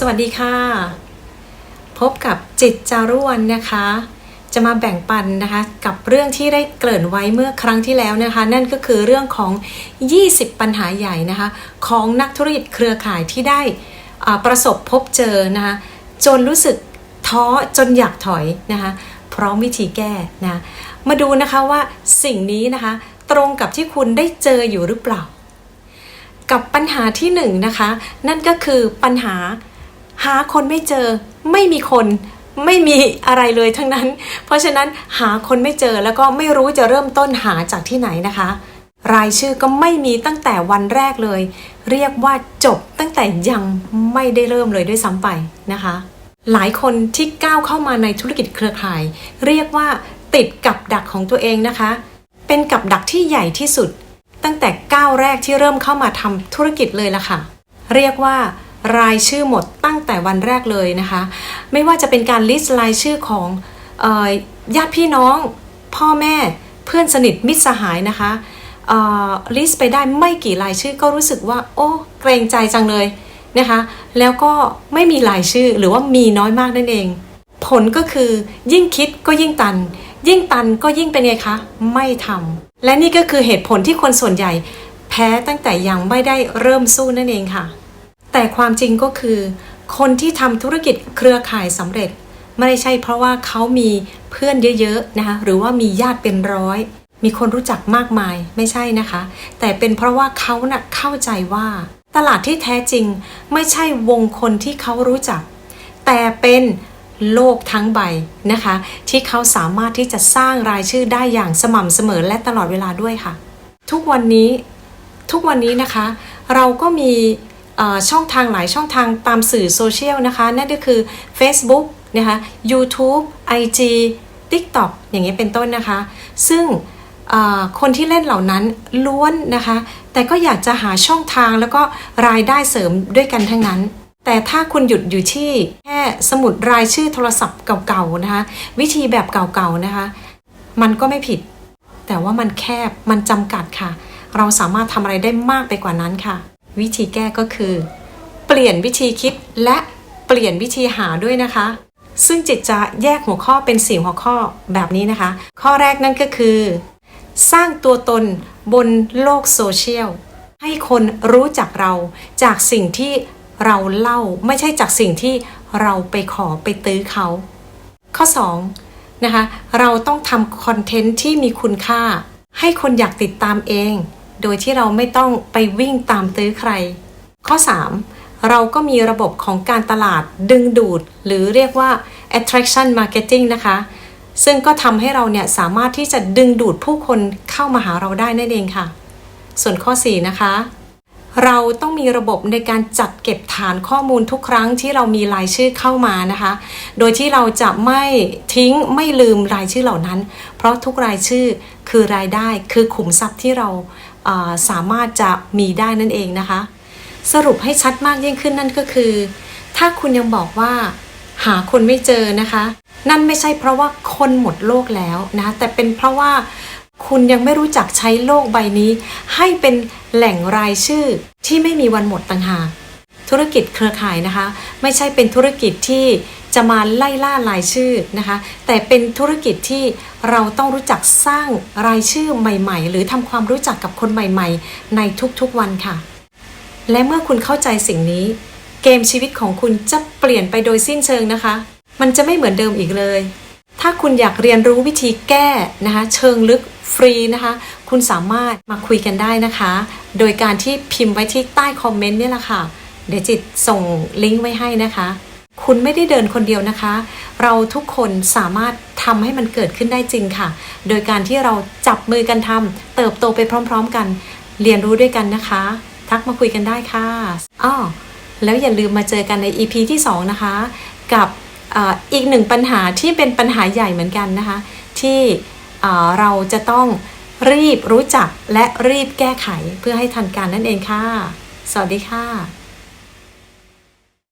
สวัสดีค่ะ พบกับจิตจารุวรรณนะคะ จะมาแบ่งปันนะคะ กับเรื่องที่ได้เกริ่นไว้เมื่อครั้งที่แล้วนะคะ นั่นก็คือเรื่องของ 20 ปัญหาใหญ่นะคะ ของนักธุรกิจเครือข่ายที่ได้ประสบพบเจอนะคะ จนรู้สึกท้อจนอยากถอยนะคะ พร้อมวิธีแก้นะมาดูนะคะว่าสิ่งนี้นะคะ ตรงกับที่คุณได้เจออยู่หรือเปล่า กับปัญหาที่หนึ่งนะคะ นั่นก็คือปัญหา หาคนไม่เจอ ไม่มีคนไม่มีอะไรเลยทั้งนั้น เพราะฉะนั้นหาคนไม่เจอแล้วก็ไม่รู้จะเริ่มต้นหาจากที่ไหนนะคะ รายชื่อก็ไม่มีตั้งแต่วันแรกเลย เรียกว่าจบตั้งแต่ยังไม่ได้เริ่มเลยด้วยซ้ำไปนะคะ หลายคนที่ก้าวเข้ามาในธุรกิจเครือข่าย เรียกว่าติดกับดักของตัวเองนะคะ เป็นกับดักที่ใหญ่ที่สุด ตั้งแต่ก้าวแรกที่เริ่มเข้ามาทำธุรกิจเลยละค่ะ เรียกว่า รายชื่อหมดตั้งแต่วันแรกเลยนะคะ ไม่ว่าจะเป็นการลิสต์รายชื่อของออญาติพี่น้อง พ่อแม่เพื่อนสนิทมิตรสหายนะคะลิสต์ไปได้ไม่กี่รายชื่อก็รู้สึกว่า โอ้เกรงใจจังเลยนะคะ แล้วก็ไม่มีรายชื่อหรือว่ามีน้อยมากนั่นเอง ผลก็คือยิ่งคิดก็ยิ่งตัน ยิ่งตันก็ยิ่งเป็นไงคะ ไม่ทำและนี่ก็คือเหตุผลที่คนส่วนใหญ่ แพ้ตั้งแต่ยังไม่ได้เริ่มสู้นั่นเองค่ะ แต่ความจริงก็คือ คนที่ทำธุรกิจเครือข่ายสำเร็จ ไม่ได้ใช่เพราะว่าเขามีเพื่อนเยอะๆนะคะหรือว่ามีญาติเป็นร้อย มีคนรู้จักมากมายไม่ใช่นะคะ แต่เป็นเพราะว่าเขานะ่ะเข้าใจว่า ตลาดที่แท้จริงไม่ใช่วงคนที่เขารู้จัก แต่เป็นโลกทั้งใบนะคะ ที่เขาสามารถที่จะสร้างรายชื่อได้อย่างสม่ำเสมอและตลอดเวลาด้วยค่ะ ทุกวันนี้ทุกวันนี้นะคะ เราก็มี ช่องทางหลายช่องทางตามสื่อโซเชียลนะคะ นั่นก็คือ Facebook นะคะ YouTube IG TikTok อย่างนี้ยเป็นต้นนะคะ ซึ่งคนที่เล่นเหล่านั้นล้วนนะคะ แต่ก็อยากจะหาช่องทางแล้วก็รายได้เสริมด้วยกันทั้งนั้น แต่ถ้าคุณหยุดอยู่ที่แค่สมุดรายชื่อโทรศัพท์เก่าๆนะคะ วิธีแบบเก่าๆนะคะ มันก็ไม่ผิด แต่ว่ามันแคบมันจำกัดค่ะ เราสามารถทำอะไรได้มากไปกว่านั้นค่ะ วิธีแก้ก็คือ เปลี่ยนวิธีคิดและเปลี่ยนวิธีหาด้วยนะคะ ซึ่งจิตจะแยกหัวข้อเป็นสี่หัวข้อแบบนี้นะคะ ข้อแรกนั่นก็คือ สร้างตัวตนบนโลกโซเชียลให้คนรู้จักเราจากสิ่งที่เราเล่าไม่ใช่จากสิ่งที่เราไปขอไปตื้อเขา ข้อ2นะคะเราต้องทำคอนเทนต์ที่มีคุณค่า ให้คนอยากติดตามเอง โดยที่เราไม่ต้องไปวิ่งตามตื้อใคร ข้อ 3 เราก็มีระบบของการตลาดดึงดูด หรือเรียกว่า attraction marketing นะคะ ซึ่งก็ทำให้เราเนี่ยสามารถที่จะดึงดูดผู้คนเข้ามาหาเราได้นั่นเองค่ะ ส่วนข้อ 4 นะคะ เราต้องมีระบบในการจัดเก็บฐานข้อมูลทุกครั้งที่เรามีรายชื่อเข้ามานะคะ โดยที่เราจะไม่ทิ้งไม่ลืมรายชื่อเหล่านั้น เพราะทุกรายชื่อคือรายได้คือขุมทรัพย์ที่เรา สามารถจะมีได้นั่นเองนะคะ สรุปให้ชัดมากยิ่งขึ้นนั่นก็คือ ถ้าคุณยังบอกว่า หาคนไม่เจอนะคะ นั่นไม่ใช่เพราะว่าคนหมดโลกแล้วนะ แต่เป็นเพราะว่าคุณยังไม่รู้จักใช้โลกใบนี้ ให้เป็นแหล่งรายชื่อที่ไม่มีวันหมดต่างหากธุรกิจเครือข่ายนะคะ ไม่ใช่เป็นธุรกิจที่ จะมาไล่ล่ารายชื่อนะคะ แต่เป็นธุรกิจที่เราต้องรู้จักสร้างรายชื่อใหม่ ๆ หรือทำความรู้จักกับคนใหม่ ๆ ในทุกๆวันค่ะ และเมื่อคุณเข้าใจสิ่งนี้ เกมชีวิตของคุณจะเปลี่ยนไปโดยสิ้นเชิงนะคะ มันจะไม่เหมือนเดิมอีกเลย ถ้าคุณอยากเรียนรู้วิธีแก้นะคะเชิงลึกฟรีนะคะ คุณสามารถมาคุยกันได้นะคะ โดยการที่พิมพ์ไว้ที่ใต้คอมเมนต์นี่แหละค่ะเดี๋ยวจิตส่งลิงก์ไว้ให้นะคะ คุณไม่ได้เดินคนเดียวนะคะ เราทุกคนสามารถทำให้มันเกิดขึ้นได้จริงค่ะ โดยการที่เราจับมือกันทำเติบโตไปพร้อม ๆ กัน เรียนรู้ด้วยกันนะคะ ทักมาคุยกันได้ค่ะอ้อแล้วอย่าลืมมาเจอกันใน EP ที่ 2 นะคะ กับออีกหนึ่งปัญหาที่เป็นปัญหาใหญ่เหมือนกันนะคะ ที่เราจะต้องรีบรู้จักและรีบแก้ไขเพื่อให้ทันการนั่นเองค่ะ สวัสดีค่ะ